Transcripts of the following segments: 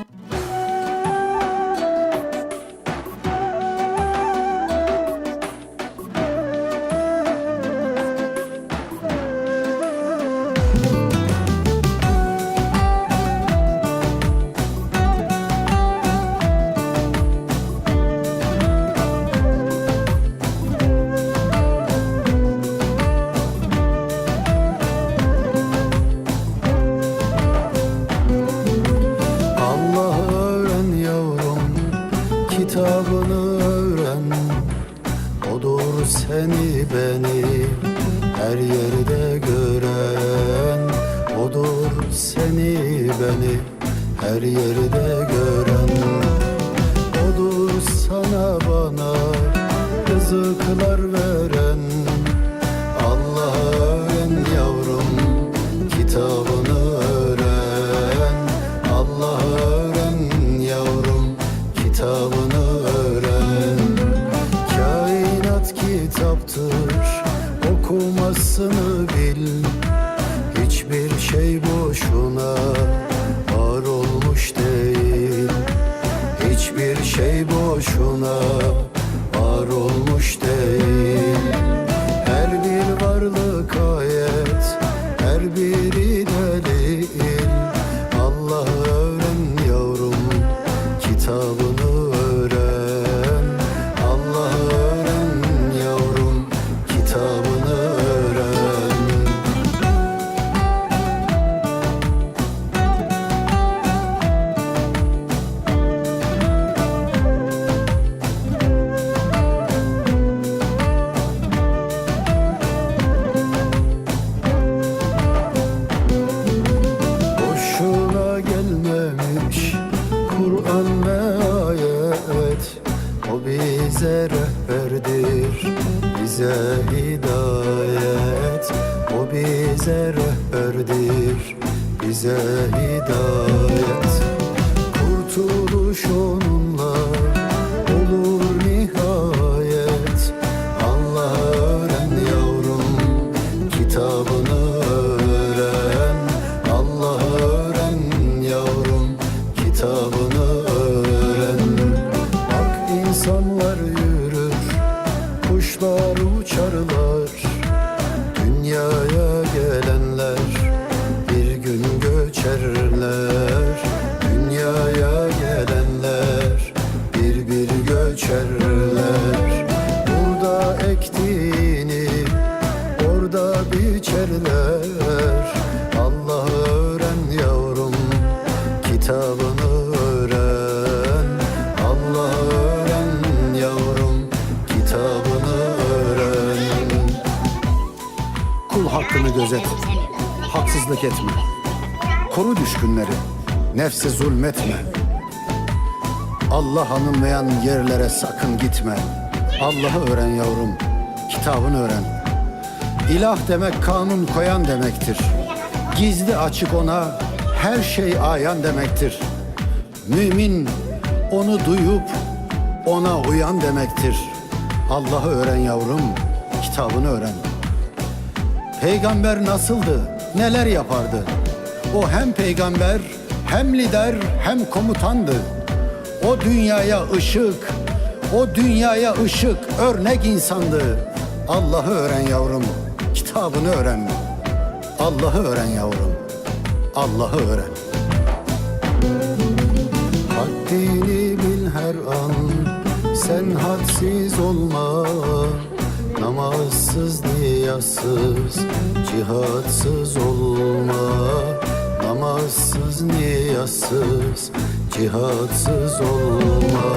Allah'ı kitabını öğren. Odur seni beni her yerde gören. Odur seni beni her yerde gören. Odur sana bana rızıklar okumasını bil. Hiçbir şey boşuna var olmuş değil. Hiçbir şey boşuna var olmuş hidayet. O bize rehberdir Bize hidayet. Kurtuluş onunla uçarlar. Dünyaya hakkını gözet. Haksızlık etme. Koru düşkünleri. Nefse zulmetme. Allah anılmayan yerlere sakın gitme. Allah'ı öğren yavrum. Kitabını öğren. İlah demek kanun koyan demektir. Gizli açık ona her şey ayan demektir. Mümin onu duyup ona uyan demektir. Allah'ı öğren yavrum, kitabını öğren. Peygamber nasıldı? Neler yapardı? O hem peygamber, hem lider, hem komutandı. O dünyaya ışık, o dünyaya ışık, örnek insandı. Allah'ı öğren yavrum, kitabını öğren. Allah'ı öğren yavrum, Allah'ı öğren. Haddini bil her an Sen hadsiz olma Namazsız, niyazsız Cihatsız olma. Namazsız, niyazsız Cihatsız olma.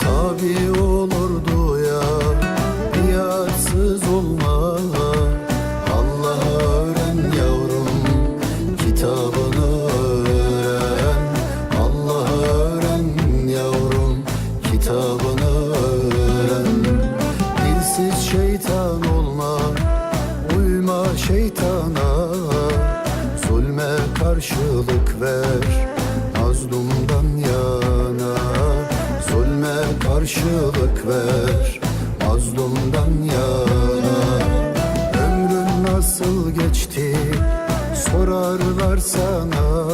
Tabi olurdu ya Riyatsız olma. Allah öğren yavrum Kitabını öğren. Allah öğren yavrum Kitabını öğren Dilsiz şeytan olma Uyma şeytana. Zulme karşılık ver Mazlumdan yana. Zulme karşılık ver Mazlumdan yana. Ömrün nasıl geçti sorarlar sana